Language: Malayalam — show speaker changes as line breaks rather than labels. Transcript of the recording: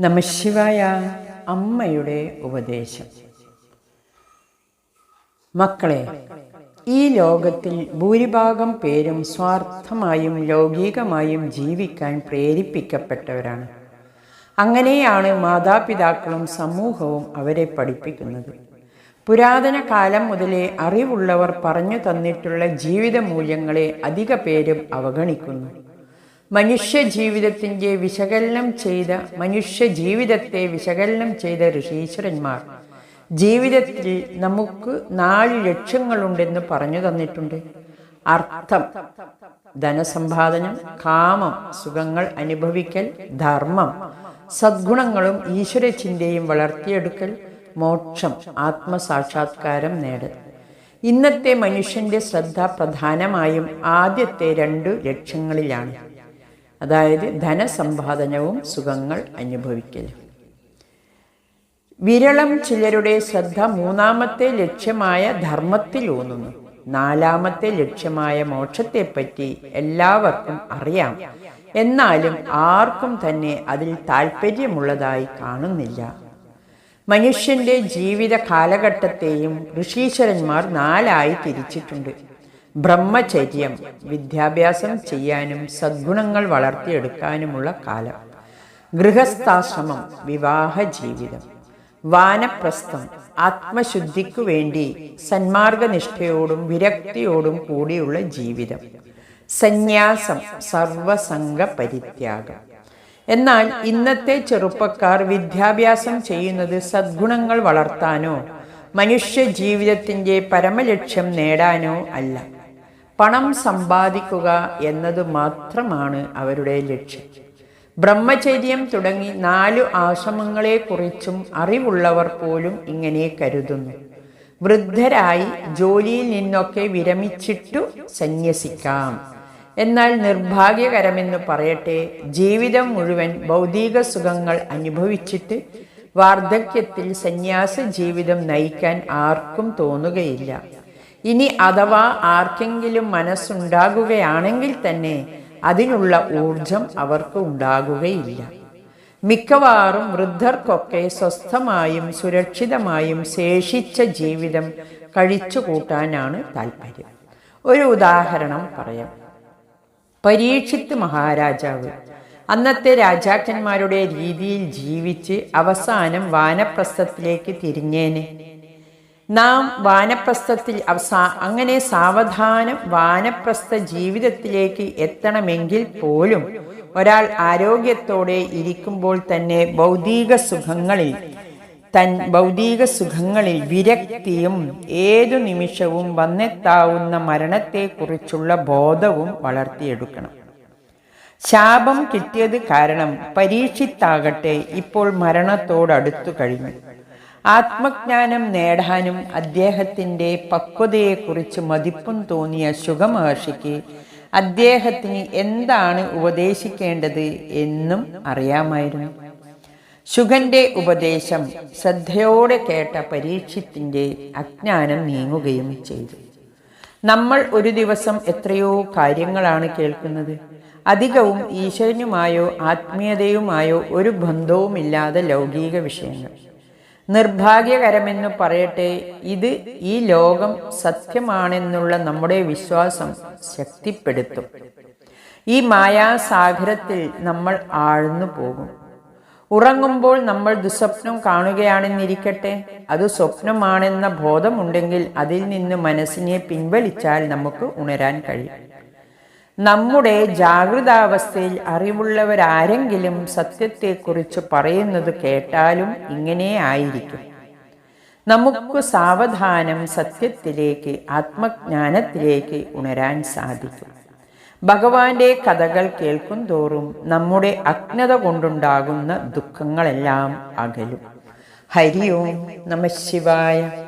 നമശിവായ അമ്മയുടെ ഉപദേശം. മക്കളെ ഈ ലോകത്തിൽ ഭൂരിഭാഗം പേരും സ്വാർത്ഥമായും ലൗകികമായും ജീവിക്കാൻ പ്രേരിപ്പിക്കപ്പെട്ടവരാണ്. അങ്ങനെയാണ് മാതാപിതാക്കളും സമൂഹവും അവരെ പഠിപ്പിക്കുന്നത്. പുരാതന കാലം മുതലേ അറിവുള്ളവർ പറഞ്ഞു തന്നിട്ടുള്ള ജീവിത മൂല്യങ്ങളെ അധിക പേരും അവഗണിക്കുന്നു. മനുഷ്യ ജീവിതത്തിന്റെ വിശകലനം ചെയ്ത മനുഷ്യ ജീവിതത്തെ വിശകലനം ചെയ്ത ഋഷീശ്വരന്മാർ ജീവിതത്തിൽ നമുക്ക് നാല് ലക്ഷ്യങ്ങളുണ്ടെന്ന് പറഞ്ഞു തന്നിട്ടുണ്ട്. അർത്ഥം ധനസമ്പാദനം കാമം സുഖങ്ങൾ അനുഭവിക്കൽ ധർമ്മം. സദ്ഗുണങ്ങളും ഈശ്വരചിന്തയും വളർത്തിയെടുക്കൽ മോക്ഷം ആത്മസാക്ഷാത്കാരം നേടൽ. ഇന്നത്തെ മനുഷ്യന്റെ ശ്രദ്ധ പ്രധാനമായും ആദ്യത്തെ രണ്ടു ലക്ഷ്യങ്ങളിലാണ്. അതായത് ധനസമ്പാദനവും സുഖങ്ങൾ അനുഭവിക്കലും വിരളം ചിലരുടെ ശ്രദ്ധ മൂന്നാമത്തെ ലക്ഷ്യമായ ധർമ്മത്തിൽ ഊന്നുന്നു. നാലാമത്തെ ലക്ഷ്യമായ മോക്ഷത്തെപ്പറ്റി എല്ലാവർക്കും അറിയാം. എന്നാലും ആർക്കും തന്നെ അതിൽ താല്പര്യമുള്ളതായി കാണുന്നില്ല. മനുഷ്യന്റെ ജീവിത കാലഘട്ടത്തെയും ഋഷീശ്വരന്മാർ നാലായി തിരിച്ചിട്ടുണ്ട്. ബ്രഹ്മചര്യം വിദ്യാഭ്യാസം ചെയ്യാനും സദ്ഗുണങ്ങൾ വളർത്തിയെടുക്കാനുമുള്ള കാലം. ഗൃഹസ്ഥാശ്രമം വിവാഹ ജീവിതം വാനപ്രസ്ഥം ആത്മശുദ്ധിക്കു വേണ്ടി സന്മാർഗനിഷ്ഠയോടും വിരക്തിയോടും കൂടിയുള്ള ജീവിതം. സന്യാസം സർവസംഗ പരിത്യാഗം എന്നാൽ ഇന്നത്തെ ചെറുപ്പക്കാർ വിദ്യാഭ്യാസം ചെയ്യുന്നത് സദ്ഗുണങ്ങൾ വളർത്താനോ മനുഷ്യ ജീവിതത്തിന്റെ പരമലക്ഷ്യം നേടാനോ അല്ല. പണം സമ്പാദിക്കുക എന്നത് മാത്രമാണ് അവരുടെ ലക്ഷ്യം. ബ്രഹ്മചര്യം തുടങ്ങി നാലു ആശ്രമങ്ങളെക്കുറിച്ചും അറിവുള്ളവർ പോലും ഇങ്ങനെ കരുതുന്നു. വൃദ്ധരായി ജോലിയിൽ നിന്നൊക്കെ വിരമിച്ചിട്ടു സന്യസിക്കാം. എന്നാൽ നിർഭാഗ്യകരമെന്ന് പറയട്ടെ ജീവിതം മുഴുവൻ ഭൗതിക സുഖങ്ങൾ അനുഭവിച്ചിട്ട് വാർദ്ധക്യത്തിൽ സന്യാസ ജീവിതം നയിക്കാൻ ആർക്കും തോന്നുകയില്ല. ഇനി അഥവാ ആർക്കെങ്കിലും മനസ്സുണ്ടാകുകയാണെങ്കിൽ തന്നെ അതിനുള്ള ഊർജം അവർക്ക് ഉണ്ടാകുകയില്ല. മിക്കവാറും വൃദ്ധർക്കൊക്കെ സ്വസ്ഥമായും സുരക്ഷിതമായും ശേഷിച്ച ജീവിതം കഴിച്ചു കൂട്ടാനാണ് താല്പര്യം ഒരു ഉദാഹരണം പറയാം. പരീക്ഷിത്ത് മഹാരാജാവ് അന്നത്തെ രാജാക്കന്മാരുടെ രീതിയിൽ ജീവിച്ച് അവസാനം വാനപ്രസ്ഥത്തിലേക്ക് തിരിഞ്ഞേനെ. നാം വാനപ്രസ്ഥത്തിൽ അവസാ അങ്ങനെ സാവധാനം വാനപ്രസ്ഥ ജീവിതത്തിലേക്ക് എത്തണമെങ്കിൽ പോലും ഒരാൾ ആരോഗ്യത്തോടെ ഇരിക്കുമ്പോൾ തന്നെ ഭൗതിക സുഖങ്ങളിൽ തൻ ഭൗതിക സുഖങ്ങളിൽ വിരക്തിയും ഏതു നിമിഷവും വന്നെത്താവുന്ന മരണത്തെക്കുറിച്ചുള്ള ബോധവും വളർത്തിയെടുക്കണം. ശാപം കിട്ടിയത് കാരണം പരീക്ഷിത്താകട്ടെ ഇപ്പോൾ മരണത്തോടടുത്തു കഴിഞ്ഞു. ആത്മജ്ഞാനം നേടാനും അദ്ദേഹത്തിന്റെ പക്വതയെക്കുറിച്ച് മതിപ്പും തോന്നിയ ശുഖമഹർഷിക്ക് അദ്ദേഹത്തിന് എന്താണ് ഉപദേശിക്കേണ്ടത് എന്നും അറിയാമായിരുന്നു. ശുഖന്റെ ഉപദേശം ശ്രദ്ധയോടെ കേട്ട പരീക്ഷത്തിന്റെ അജ്ഞാനം നീങ്ങുകയും ചെയ്തു. നമ്മൾ ഒരു ദിവസം എത്രയോ കാര്യങ്ങളാണ് കേൾക്കുന്നത്. അധികവും ഈശ്വരനുമായോ ആത്മീയതയുമായോ ഒരു ബന്ധവുമില്ലാതെ ലൗകിക വിഷയങ്ങൾ. നിർഭാഗ്യകരമെന്ന് പറയട്ടെ ഇത് ഈ ലോകം സത്യമാണെന്നുള്ള നമ്മുടെ വിശ്വാസം ശക്തിപ്പെടുത്തും. ഈ മായാസാഗരത്തിൽ നമ്മൾ ആഴ്ന്നു പോകും. ഉറങ്ങുമ്പോൾ നമ്മൾ ദുസ്വപ്നം കാണുകയാണെന്നിരിക്കട്ടെ അത് സ്വപ്നമാണെന്ന ബോധമുണ്ടെങ്കിൽ അതിൽ നിന്ന് മനസ്സിനെ പിൻവലിച്ചാൽ നമുക്ക് ഉണരാൻ കഴിയും. നമ്മുടെ ജാഗ്രതാവസ്ഥയിൽ അറിവുള്ളവരാരെങ്കിലും സത്യത്തെക്കുറിച്ച് പറയുന്നത് കേട്ടാലും ഇങ്ങനെ ആയിരിക്കും. നമുക്ക് സാവധാനം സത്യത്തിലേക്ക് ആത്മജ്ഞാനത്തിലേക്ക് ഉണരാൻ സാധിക്കും. ഭഗവാന്റെ കഥകൾ കേൾക്കും തോറും നമ്മുടെ അജ്ഞത കൊണ്ടുണ്ടാകുന്ന ദുഃഖങ്ങളെല്ലാം അകലും. ഹരി ഓം നമ ശിവായ.